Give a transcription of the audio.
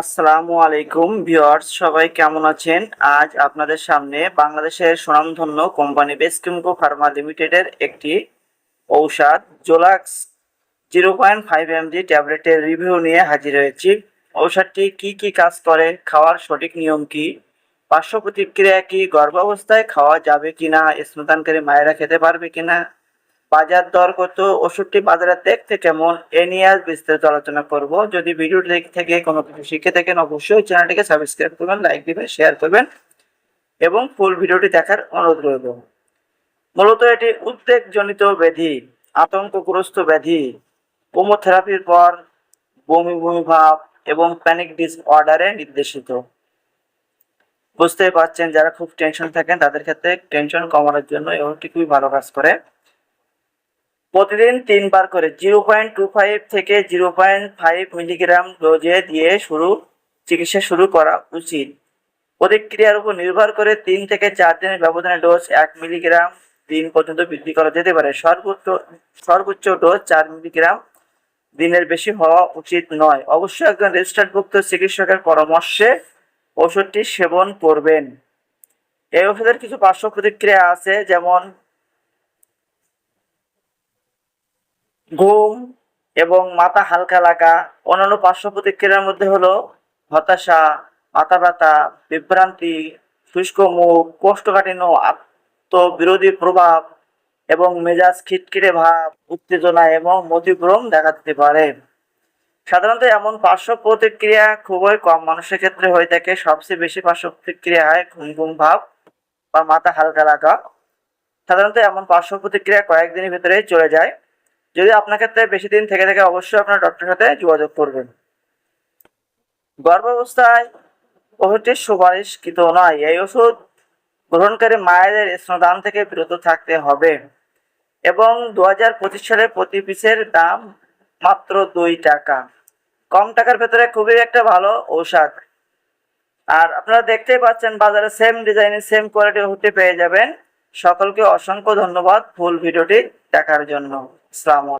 আসসালামু আলাইকুম ভিউয়ার্স, সবাই কেমন আছেন? আজ আপনাদের সামনে বাংলাদেশের সুনামধন্য কোম্পানি বেসকিমকো ফার্মা লিমিটেডের একটি ঔষধ Zolax zero point five M ট্যাবলেটের রিভিউ নিয়ে হাজির হয়েছি। ঔষধটি কি কি কাজ করে, খাওয়ার সঠিক নিয়ম কি, পার্শ্ব প্রতিক্রিয়া কি, গর্ভাবস্থায় খাওয়া যাবে কিনা স্তনদানকারী মায়েরা খেতে পারবে কিনা বাজার দর কত, ওষুধটি বাজারে দেখতে কেমন, এ নিয়ে আজ বিস্তারিত আলোচনা করব। যদি ভিডিওটি দেখে থেকে কোনো কিছু শিখে থাকেন, অবশ্যই চ্যানেলটিকে সাবস্ক্রাইব করবেন লাইক দিবেন শেয়ার করবেন এবং ফুল ভিডিওটি দেখার অনুরোধ রইল। মূলত এটি উদ্বেগজনিত ব্যাধি, আতঙ্কগ্রস্ত ব্যাধি কোমোথেরাপির পর বমি বমি ভাব এবং প্যানিক ডিসঅর্ডারে নির্দেশিত। বুঝতেই পারছেন, যারা খুব টেনশন থাকেন, তাদের ক্ষেত্রে টেনশন কমানোর জন্য এই খুবই ভালো কাজ করে। প্রতিদিন তিনবার করে জিরো পয়েন্ট টু ফাইভ থেকে জিরো পয়েন্ট ফাইভ মিলিগ্রাম ডোজে দিয়ে শুরু, চিকিৎসা শুরু করা উচিত। প্রতিক্রিয়ার উপর নির্ভর করে তিন থেকে চার দিনের ব্যবধানে ডোজ এক মিলিগ্রাম দিন পর্যন্ত বৃদ্ধি করা যেতে পারে। সর্বোচ্চ সর্বোচ্চ ডোজ চার মিলিগ্রাম দিনের বেশি হওয়া উচিত নয়। অবশ্যই একজন রেজিস্টার্ডভুক্ত চিকিৎসকের পরামর্শে ওষুধটি সেবন করবেন। এই ওষুধের কিছু পার্শ্ব প্রতিক্রিয়া আছে, যেমন ঘুম এবং মাথা হালকা লাগা, অন্যান্য পার্শ্ব প্রতিক্রিয়ার মধ্যে হলো হতাশা মাথা ব্যথা বিভ্রান্তি, শুষ্ক মুখ, কোষ্ঠকাঠিন্য, আত্মবিরোধী প্রভাব এবং মেজাজ খিটখিটে ভাব, উত্তেজনা এবং মতিভ্রম দেখা দিতে পারে। সাধারণত এমন পার্শ্ব প্রতিক্রিয়া খুবই কম। মানুষের ক্ষেত্রে হয়ে থাকে সবচেয়ে বেশি পার্শ্ব প্রতিক্রিয়া হয় ঘুম ঘুম, ভাব বা মাথা হালকা লাগা। সাধারণত এমন পার্শ্ব প্রতিক্রিয়া কয়েকদিনের ভিতরেই চলে যায়। যদি আপনার ক্ষেত্রে বেশি দিন থেকে থাকে অবশ্যই আপনার ডক্টরের সাথে যোগাযোগ করবেন। গর্ভাবস্থায় ওষুধটি সুপারিশকৃত নয়, এই ওষুধ গ্রহণকারী মায়েদের স্তনদান থেকে বিরত থাকতে হবে এবং দু হাজার পঁচিশ সালে প্রতি পিসের দাম মাত্র দুই টাকা। কম টাকার ভেতরে খুবই একটা ভালো ঔষধ। আর আপনারা দেখতেই পাচ্ছেন বাজারে সেম ডিজাইনের সেম কোয়ালিটি ওষুধটি পেয়ে যাবেন। সকলকে অসংখ্য ধন্যবাদ ফুল ভিডিওটি দেখার জন্য। আসসালামু আলাইকুম।